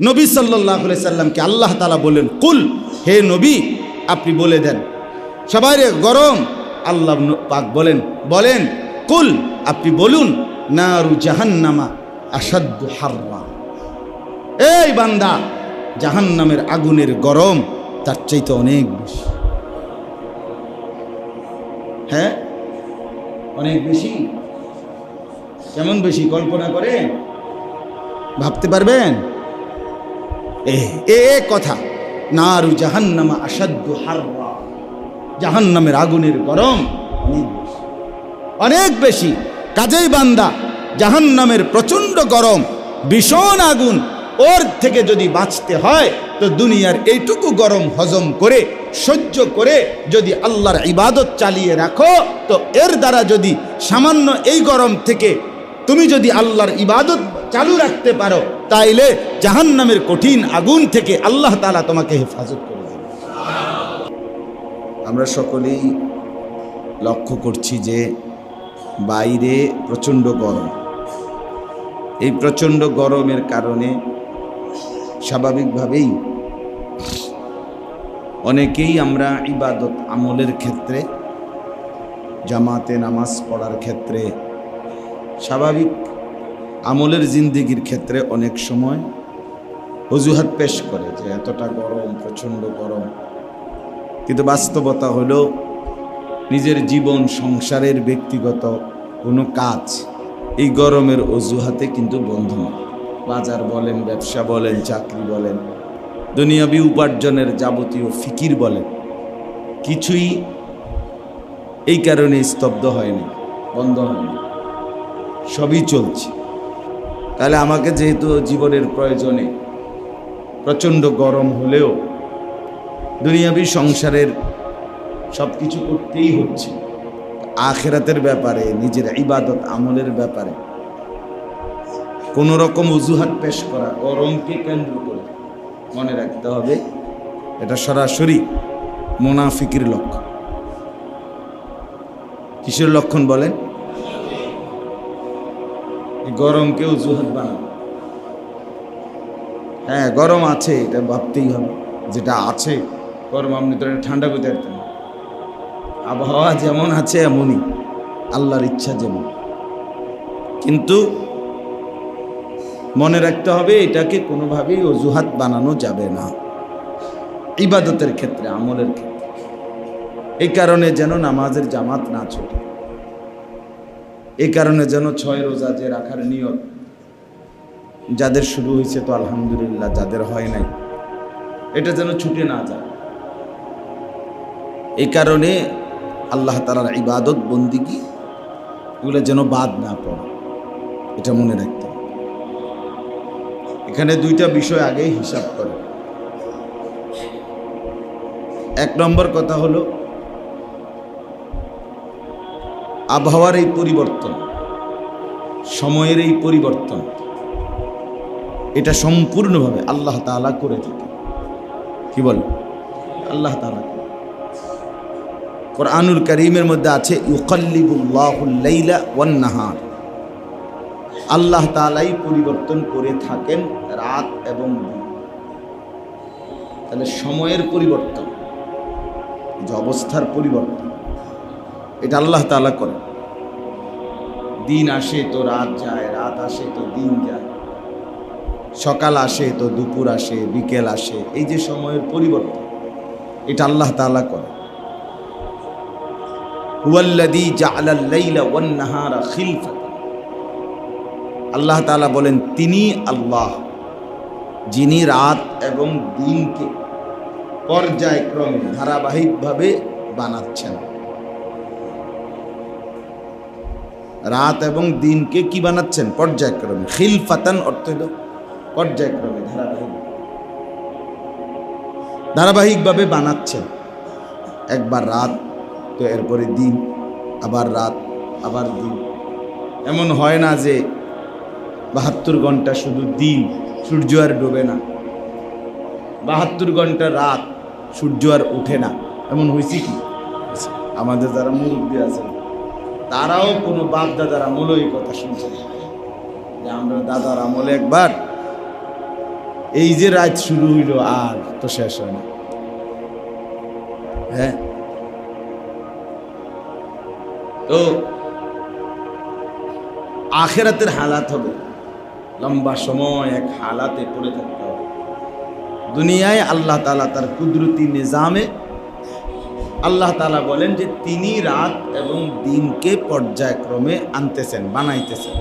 নবী সাল্লাহ সাল্লামকে আল্লাহ তালা বললেন, কুল, হে নবী, আপনি বলে দেন। সবাই গরম। আল্লাহ পাক বলেন বলেন, কুল, আপনি বলুন, নারু জাহান্নামা আসাদ্দ হারমা এই বান্দা, জাহান্নামের আগুনের গরম তার চাইতে অনেক বেশি। হ্যাঁ? অনেক বেশি? কেমন বেশি? কল্পনা করে ভাবতে পারবেন? এ এ কথা। নারু জাহান্নামা আসাদ্দু হাররা। জাহান্নামের আগুনের গরম অনেক বেশি। অনেক বেশি। কাজেই বান্দা, জাহান্নামের প্রচণ্ড গরম, ভীষণ আগুন, ওর থেকে যদি বাঁচতে হয়, তো দুনিয়ার এইটুকু গরম হজম করে, সহ্য করে যদি আল্লাহর ইবাদত চালিয়ে রাখো, তো এর দ্বারা যদি সামান্য এই গরম থেকে তুমি যদি আল্লাহর ইবাদত চালু রাখতে পারো, তাইলে জাহান্নামের কঠিন আগুন থেকে আল্লাহ তালা তোমাকে হেফাজত করবে আমরা সকলেই লক্ষ্য করছি যে বাইরে প্রচণ্ড গরম। এই প্রচণ্ড গরমের কারণে স্বাভাবিকভাবেই অনেকেই আমরা ইবাদত আমলের ক্ষেত্রে, জামাতে নামাজ পড়ার ক্ষেত্রে স্বাভাবিক। আমলের জিন্দিগির ক্ষেত্রে অনেক সময় অজুহাত পেশ করে যে এতটা গরম, প্রচণ্ড গরম। কিন্তু বাস্তবতা হলো নিজের জীবন, সংসারের ব্যক্তিগত কোনো কাজ এই গরমের অজুহাতে কিন্তু বন্ধ নয় বাজার বলেন, ব্যবসা বলেন, চাকরি বলেন, দুনিয়াবি উপার্জনের যাবতীয় ফিকির বলেন, কিছুই এই কারণে স্তব্ধ হয়নি, বন্ধ হয়নি। সবই চলছে। তাহলে আমাকে যেহেতু জীবনের প্রয়োজনে প্রচণ্ড গরম হলেও দুনিয়াবি সংসারের সব কিছু করতেই হচ্ছে। আখেরাতের ব্যাপারে, নিজের ইবাদত আমলের ব্যাপারে কোন রকম অজুহাত পেশ করা, গরমকে কেন্দ্র করে মনে রাখতে হবে। এটা সরাসরি মোনাফিকির লক্ষণ কিসের লক্ষণ বলেন? গরমকে অজুহাত বানানো হ্যাঁ গরম আছে, এটা ভাবতেই হবে। যেটা আছে, গরম আপনি তো ঠান্ডা করতে পারতেন আবহাওয়া যেমন আছে এমনই, আল্লাহর ইচ্ছা যেমন। কিন্তু মনে রাখতে হবে, এটাকে কোনোভাবেই অজুহাত বানানো যাবে না। ইবাদতের ক্ষেত্রে, আমলের ক্ষেত্রে। এই কারণে যেন নামাজের জামাত না ছোটে। এই কারণে যেন ছয় রোজা যে রাখার নিয়ত, যাদের শুরু হয়েছে তো আলহামদুলিল্লাহ, যাদের হয় নাই, এটা যেন ছুটে না যায়। এই কারণে আল্লাহ তালার ইবাদত বন্দিগি এগুলো যেন বাদ না পড়ে, এটা মনে রাখতে এখানে দুইটা বিষয় আগেই হিসাব করে এক নম্বর কথা হলো আবহাওয়ার এই পরিবর্তন, সময়ের এই পরিবর্তন, এটা সম্পূর্ণভাবে আল্লাহ তাআলা করে থাকে কি বল? আল্লাহ করে। কোরআনুল করিমের মধ্যে আছে ইউকাল্লিবুল্লাহুল্লাইলা আল্লাহ তাআলাই পরিবর্তন করে থাকেন রাত এবং তাহলে সময়ের পরিবর্তন, যে অবস্থার পরিবর্তন এটা আল্লাহ তাআলা করে দিন আসে তো রাত যায়, রাত আসে তো দিন যায়। সকাল আসে তো দুপুর আসে, বিকেল আসে, এই যে সময়ের পরিবর্তন, এটা আল্লাহ তাআলা করে আল্লাহ তাআলা বলেন, তিনি আল্লাহ, যিনি রাত এবং দিনকে পর্যায়ক্রমে ধারাবাহিকভাবে বানাচ্ছেন। রাত এবং দিনকে কি বানাচ্ছেন? পর্যায়ক্রমে। খিলফাতান অর্থ হল পর্যায়ক্রমে, ধারাবাহিক। ধারাবাহিকভাবে বানাচ্ছেন। একবার রাত, তো এরপরে দিন, আবার রাত, আবার দিন। এমন হয় না যে বাহাত্তর ঘণ্টা শুধু দিন, সূর্য আর ডোবে না। বাহাত্তর ঘণ্টা রাত, সূর্য আর ওঠে না। এমন হয়েছে কি? আমাদের যারা মুরব্বী আছেন তারাও কোনো বাপ দাদার আমলেও এই কথা শুনছে যে আমরা দাদার আমলে একবার, এই যে রাত শুরু হইল আর তো শেষ হয় না। হ্যাঁ? তো আখেরাতের হালাত হবে। লম্বা সময় এক হালাতে পড়ে থাকতে হবে। দুনিয়ায় আল্লাহ তালা তার কুদরতি নিজামে আল্লাহ তালা বলেন যে তিনি রাত এবং দিনকে পর্যায়ক্রমে আনতেছেন, বানাইতেছেন।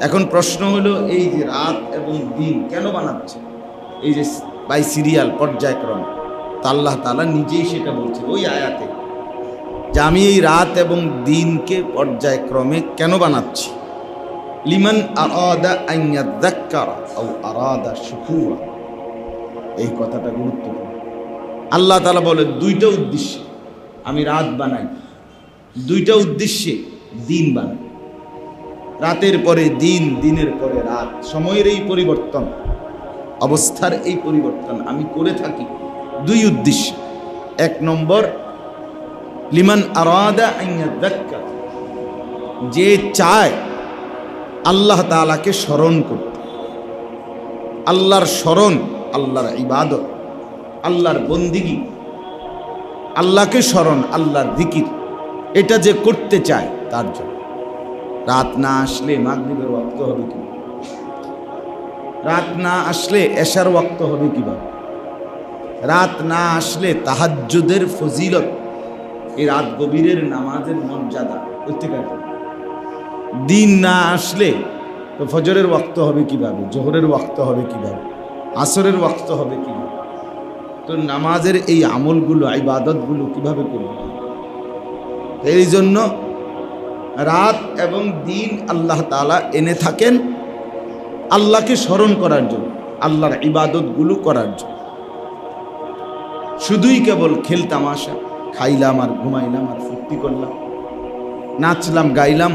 এখন প্রশ্ন হলো, এই যে রাত এবং দিন কেন বানাচ্ছে? এই যে বাই সিরিয়াল, পর্যায়ক্রমে। তা আল্লাহ তালা নিজেই সেটা বলছে ওই আয়াতে। যে আমি এই রাত এবং দিনকে পর্যায়ক্রমে কেন বানাচ্ছি? লিমান আরাদা আইয়াদ্দাক্কারা আও আরাদা শুকুরা। এই কথাটা গুরুত্বপূর্ণ। আল্লাহ তালা বলে দুইটা উদ্দেশ্যে। আমি রাত বানাই। দুইটা উদ্দেশ্যে দিন বানাই। রাতের পরে দিন, দিনের পরে রাত। সময়ের এই পরিবর্তন, অবস্থার এই পরিবর্তন আমি করে থাকি দুই উদ্দেশ্য। এক নম্বর, লিমান আরাদা যে চায় আল্লাহ তাআলাকে স্মরণ করতে। আল্লাহর স্মরণ, আল্লাহর ইবাদত। আল্লাহর বন্দিগি। আল্লাহকে স্মরণ, আল্লাহর দিকির এটা যে করতে চায়, তার জন্য। রাত না আসলে মাগরিবের ওয়াক্ত হবে কি রাত না আসলে এশার ওয়াক্ত হবে কীভাবে? রাত না আসলে তাহাজ্জুদের ফজিলত এই রাত গভীরের নামাজের মর্যাদা প্রত্যেকের দিন না আসলে তো ফজরের ওয়াক্ত হবে কীভাবে? জোহরের ওয়াক্ত হবে কীভাবে? আসরের ওয়াক্ত হবে কীভাবে? তো নামাজের এই আমলগুলো, ইবাদতগুলো কীভাবে করবে? এই জন্য রাত এবং দিন আল্লাহ তালা এনে থাকেন আল্লাহকে স্মরণ করার জন্য, আল্লাহর ইবাদতগুলো করার জন্য। শুধুই কেবল খেলতামাশা খাইলাম আর ঘুমাইলাম আর ফুর্তি করলাম, নাচলাম, গাইলাম।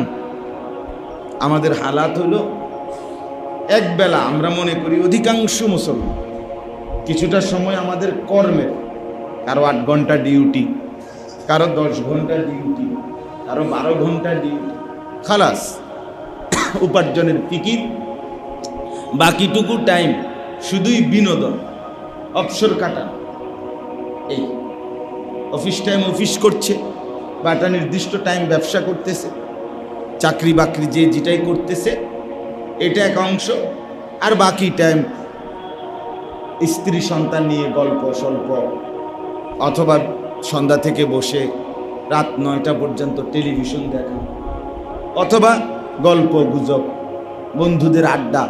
আমাদের হালাত হলো, একবেলা আমরা মনে করি অধিকাংশ মুসলমান কিছুটা সময় আমাদের কর্মের কারও আট ঘণ্টা ডিউটি, কারও দশ ঘণ্টা ডিউটি, কারও বারো ঘণ্টা ডিউটি। খালাস, উপার্জনের টিকিট বাকিটুকু টাইম শুধুই বিনোদন, অবসর কাটা এই, অফিস টাইম অফিস করছে বা একটা নির্দিষ্ট টাইম ব্যবসা করতেছে, চাকরি বাকরি যে যেটাই করতেছে, এটা এক অংশ, আর বাকি টাইম স্ত্রী সন্তান নিয়ে গল্প স্বল্প, অথবা সন্ধ্যা থেকে বসে রাত নয়টা পর্যন্ত টেলিভিশন দেখা, অথবা গল্প গুজব, বন্ধুদের আড্ডা,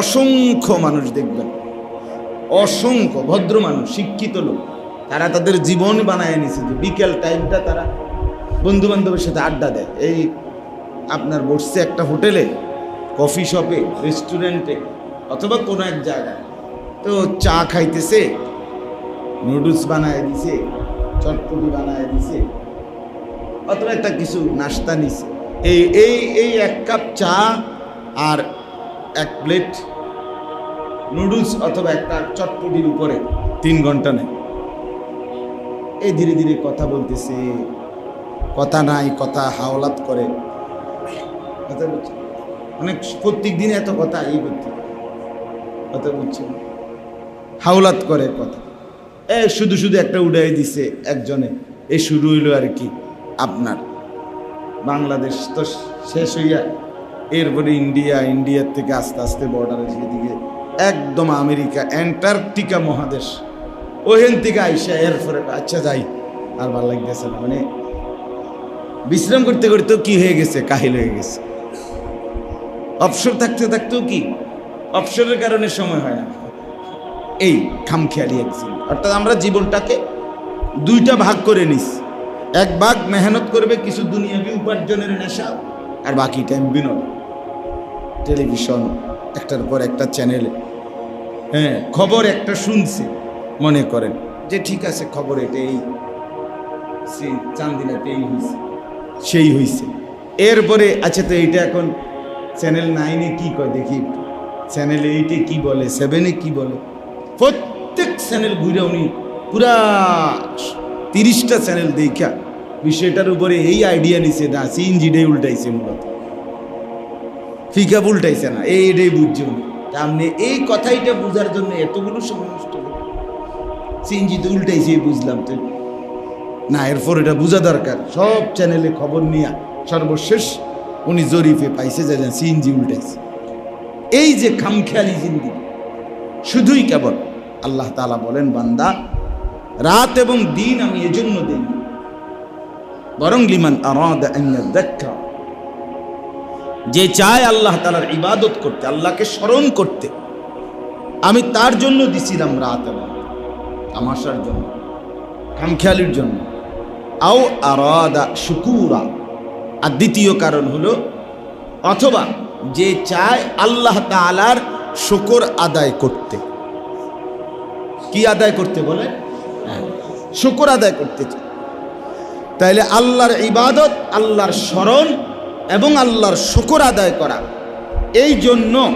অসংখ্য মানুষ দেখবেন। অসংখ্য ভদ্র মানুষ, শিক্ষিত লোক, তারা তাদের জীবন বানায় নিছে যে বিকেল টাইমটা তারা বন্ধু বান্ধবের সাথে আড্ডা দেয়। এই আপনার বসছে একটা হোটেলে, কফি শপে, রেস্টুরেন্টে, অথবা কোনো এক জায়গায়। তো চা খাইতেছে নুডলস বানায় দিছে, চটপটি বানায় দিছে, অথবা একটা কিছু নাস্তা নিছে। এই এই এই এক কাপ চা আর এক প্লেট নুডলস অথবা একটা চটপটির উপরে তিন ঘণ্টা নেয়। এই ধীরে ধীরে কথা বলতেছে, কথা নাই, কথা হাওলাত করে। কথা বলছে। অনেক প্রত্যেক দিনে এত কথা, এই করতে। কথা বলছে। হাওলাত করে কথা। এ, শুধু শুধু একটা উড়াই দিছে একজনে। এ শুরু হইল আর কি আপনার। বাংলাদেশ তো শেষ হইয়া এরপরে ইন্ডিয়া, ইন্ডিয়ার থেকে আস্তে আস্তে বর্ডারে সেদিকে একদম আমেরিকা, অ্যান্টার্কটিকা মহাদেশ। ওহেন থেকে আইসা এরপরে আচ্ছা যাই, আর ভালো লাগতেছে না। মানে বিশ্রাম করতে করতেও কি হয়ে গেছে? কাহিল হয়ে গেছে। অবসর থাকতে থাকতেও কি? অবসরের কারণে সময় হয় না। এই খামখেয়ালি একদিন অর্থাৎ আমরা জীবনটাকে দুইটা ভাগ করে নিস। এক ভাগ মেহনত করবে কিছু দুনিয়াবি উপার্জনের নেশা, আর বাকি টাইম বিনোদন। টেলিভিশন, একটার পর একটা চ্যানেলে হ্যাঁ খবর একটা শুনছে, মনে করেন যে ঠিক আছে, খবর এটাই সেই চান্দিনাতে এই হয়েছে সেই হয়েছে এরপরে আচ্ছা তো এইটা এখন চ্যানেল নাইনে কি কয়? দেখি চ্যানেল এইটে কি বলে? সেভেনে কি বলে? প্রত্যেক চ্যানেল ঘুরে উনি পুরা তিরিশটা চ্যানেল দেখা বিষয়টার উপরে এই আইডিয়া নিছে না সিএনজিটাই উল্টাইছে মূলত। ফিকা উল্টাইছে না, এই এটাই বুঝছে উনি। আপনি এই কথাইটা বোঝার জন্য এতগুলো সময় নষ্ট সিএনজি তো উল্টাইছে বুঝলাম তো। না, এরপর এটা বোঝা দরকার। সব চ্যানেলে খবর নিয়ে সর্বশেষ উনি জরিফে পাইছে যে সিএনজি উল্টাইছে। এই যে খামখেয়ালি জিন্দি শুধুই কেবল আল্লাহ তাআলা বলেন, বান্দা, রাত এবং দিন আমি এজন্য দিই। বরং লিমান যে চায় আল্লাহ তালার ইবাদত করতে, আল্লাহকে স্মরণ করতে, আমি তার জন্য দিছিলাম রাত এবং দিন। তামাশার জন্য খামখেয়ালির জন্য। আও আরাদা শুকুরা। আর দ্বিতীয় কারণ হলো, অথবা যে চায় আল্লাহ তালার শুকর আদায় করতে। কি আদায় করতে বলে? হ্যাঁ, শুকর আদায় করতে চায়। তাইলে আল্লাহর ইবাদত আল্লাহর স্মরণ এবং আল্লাহর শুকর আদায় করা। এই জন্য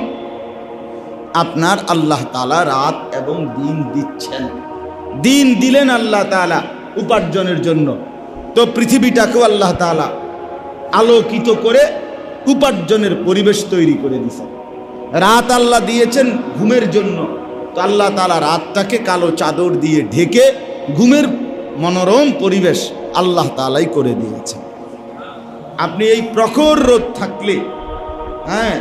আপনার আল্লাহ তাআলা রাত এবং দিন দিচ্ছেন। দিন দিলেন আল্লাহ তাআলা উপার্জনের জন্য। তো পৃথিবীটাকেও আল্লাহ তাআলা আলোকিত করে উপার্জনের পরিবেশ তৈরি করে দিয়েছেন। রাত আল্লাহ দিয়েছেন ঘুমের জন্য। তো আল্লাহ তাআলা রাতটাকে কালো চাদর দিয়ে ঢেকে ঘুমের মনোরম পরিবেশ আল্লাহ তালাই করে দিয়েছে আপনি এই প্রখর রোদ থাকলে হ্যাঁ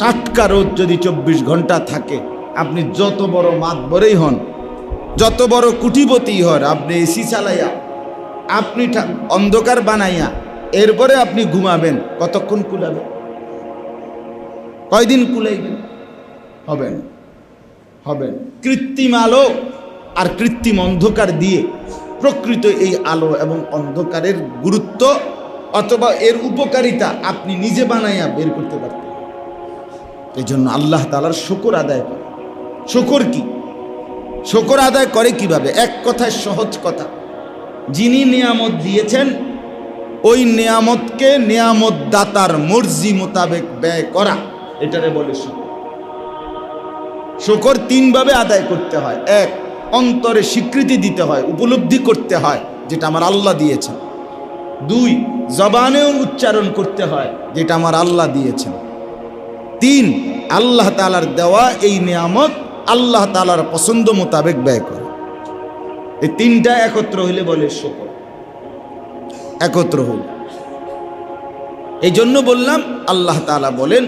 টাটকা রোদ যদি চব্বিশ ঘণ্টা থাকে, আপনি যত বড় মাতবরেই হন, যত বড় কুটিপতি হন, আপনি এসি চালাইয়া, আপনি অন্ধকার বানাইয়া, এরপরে আপনি ঘুমাবেন, কতক্ষণ কুলাবেন? কয়দিন কুলাইবেন? হবেন হবেন। কৃত্রিম আলো আর কৃত্রিম অন্ধকার দিয়ে প্রকৃত এই আলো এবং অন্ধকারের গুরুত্ব অথবা এর উপকারিতা আপনি নিজে বানাইয়া বের করতে পারতেন। এই জন্য আল্লাহ তালার শকর আদায় করে শকর কি? শকর আদায় করে কীভাবে? এক কথায় সহজ কথা। যিনি নিয়ামত দিয়েছেন, ওই নিয়ামতকে নিয়ামত দাতার মর্জি মোতাবেক ব্যয় করা। এটারে বলে শুকর। শুকর তিনভাবে আদায় করতে হয়। এক, অন্তরে স্বীকৃতি দিতে হয়, উপলব্ধি করতে হয়, যেটা আমার আল্লাহ দিয়েছেন। দুই, জবানেও উচ্চারণ করতে হয়, যেটা আমার আল্লাহ দিয়েছেন। তিন, আল্লাহ তালার দেওয়া এই নিয়ামত আল্লাহ তালার পছন্দ মোতাবেক ব্যয় করে। এই তিনটা একত্র হইলে বলে শকর। একত্র হইল এই জন্য বললাম, আল্লাহ তালা বলেন,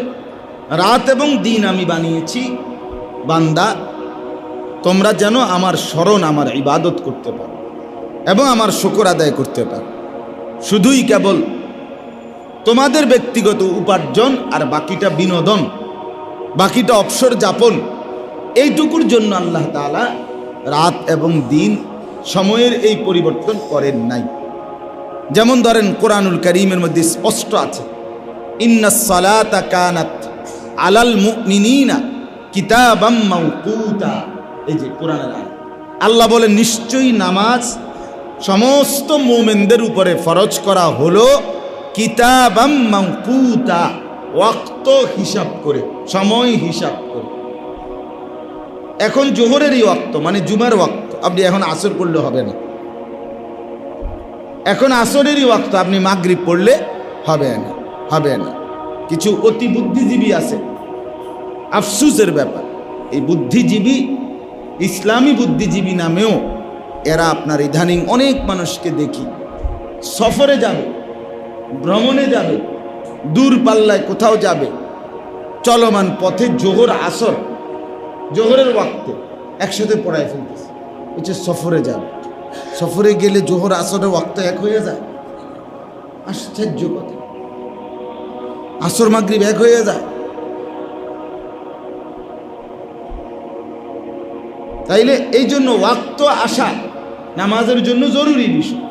রাত এবং দিন আমি বানিয়েছি বান্দা, তোমরা যেন আমার স্মরণ, আমার ইবাদত করতে পারো এবং আমার শুকর আদায় করতে পারো। শুধুই কেবল তোমাদের ব্যক্তিগত উপার্জন আর বাকিটা বিনোদন, বাকিটা অবসর যাপন, এইটুকুর জন্য আল্লাহ তাআলা রাত এবং দিন সময়ের এই পরিবর্তন করেন নাই। যেমন ধরেন, কোরআনুল করিমের মধ্যে স্পষ্ট আছে ইন্না সালাতা আলাল মুমিনিনা আল্লাহ বলে নিশ্চয়ই নামাজ সমস্ত মোমেনদের উপরে ফরজ করা হলো কিতাবাম মাওকুতা। ওয়াক্ত হিসাব করে, সময় হিসাব করে। এখন জোহরেরই ওয়াক্ত মানে জুমার ওয়াক্ত। আপনি এখন আসর করলে হবে না। এখন আসরেরই ওয়াক্ত, আপনি মাগরিব পড়লে হবে না হবে না। কিছু অতি বুদ্ধিজীবী আছে আফসুসের ব্যাপার। এই বুদ্ধিজীবী, ইসলামী বুদ্ধিজীবী নামেও এরা আপনার ইদানিং অনেক মানুষকে দেখি। সফরে যাবে, ভ্রমণে যাবে, দূর পাল্লায় কোথাও যাবে, চলমান পথে জোহর আসর, জোহরের ওয়াক্তে একসাথে পড়ায় ফেলতেছে। হচ্ছে সফরে যাবে, সফরে গেলে জোহর আসরের ওয়াক্ত এক হয়ে যায়। আশ্চর্য কথা। আসর মাগরিব এক হয়ে যায়। তাইলে এই জন্য ওয়াক্ত আসা নামাজের জন্য জরুরি বিষয়।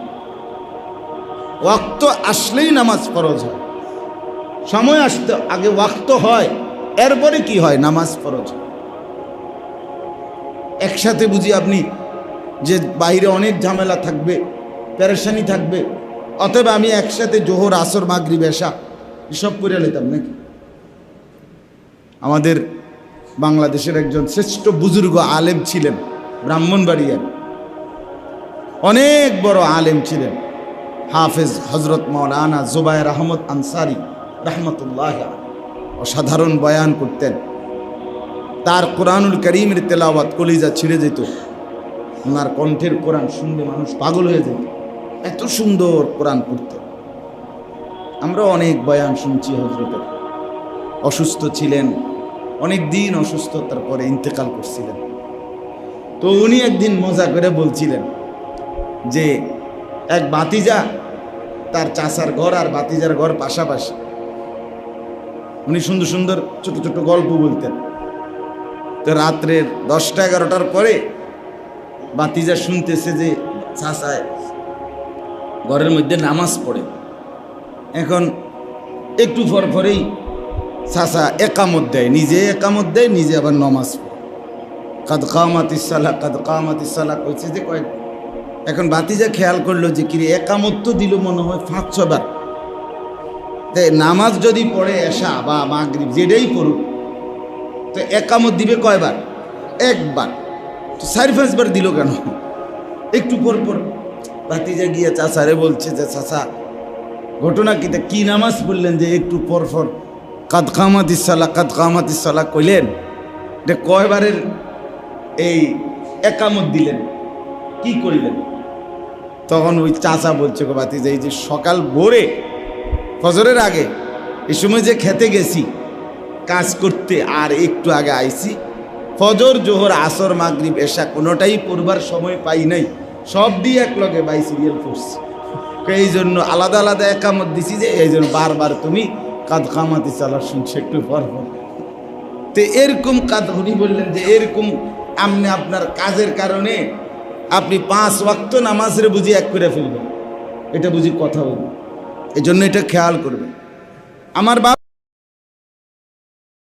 ওয়াক্ত আসলেই নামাজ ফরজ হয়। সময় আসতে আগে ওয়াক্ত হয়, এরপরে কি হয়? নামাজ ফরজ একসাথে বুঝি আপনি যে বাইরে অনেক ঝামেলা থাকবে প্যারেশানি থাকবে, অতএব আমি একসাথে জোহর, আসর মাগরি বেশা এসব করে নিতাম নাকি? আমাদের বাংলাদেশের একজন শ্রেষ্ঠ বুজুর্গ আলেম ছিলেন, ব্রাহ্মণবাড়িয়ার। অনেক বড় আলেম ছিলেন, হাফেজ হজরত মৌলানা জুবায়ের আহমদ আনসারি রহমতুল্লাহ অসাধারণ বয়ান করতেন। তার কোরআনুল করিমের তেলাওয়াত কলিজা ছিঁড়ে যেত। ওনার কণ্ঠের কোরআন শুনলে মানুষ পাগল হয়ে যেত। এত সুন্দর কোরআন পড়ত আমরা অনেক বয়ান শুনছি হজরতের অসুস্থ ছিলেন অনেক দিন অসুস্থতার পরে ইন্তেকাল করছিলেন। তো উনি একদিন মজা করে বলছিলেন যে, এক বাতিজা তার চাষার ঘর আর বাতিজার ঘর পাশাপাশি। উনি সুন্দর সুন্দর ছোট ছোট গল্প বলতেন। তো রাত্রের দশটা এগারোটার পরে বাতিজা শুনতেছে যে চাষায় ঘরের মধ্যে নামাজ পড়ে। এখন একটু পর চাষা একামত দেয়, নিজে একামত দেয়, নিজে আবার নমাজ কাদ কামাত ইসালা কাদ কামাত ইসালা কইছে যে কয়েক এখন বাতিজা খেয়াল করল যে কিরে একামত তো দিল মনে হয় পাঁচ ছবার তাই নামাজ যদি পড়ে এসা বা মাগরিব যেটাই পড়ুক, তো একামত দিবে কয়বার? একবার। তো চারি পাঁচবার দিল কেন? একটু পর পর ভাতিজা গিয়ে চাচারে বলছে যে, চাচা, ঘটনা কি? তা কি নামাজ পড়লেন যে একটু পর পর? কাদ কামাত ইসালা, কাদ কামাত কইলেন। যে কয়বারের এই একামত দিলেন? কি করলেন? তখন ওই চাচা বলছে, গো বাতি যে এই যে সকাল ভোরে, ফজরের আগে, এই সময় যে খেতে গেছি, কাজ করতে আর একটু আগে আইছি, ফজর, জোহর, আসর, মাগরিব এসা কোনোটাই পড়বার সময় পাই নাই। সব দিয়ে এক লগে বাই সিরিয়াল পড়ছি। এই জন্য আলাদা আলাদা একামত দিছি যে, এই জন্য বারবার তুমি কাদ কামাতি চালা শুনছে একটু পর পর। তো এরকম কাদ উনি বললেন যে এরকম আপনি আপনার কাজের কারণে আপনি পাঁচ ওয়াক্ত নামাজের বুঝি এক করে ফেলবেন। এটা বুঝি কথা বলবেন এজন্য এটা খেয়াল করবেন। আমার বাপ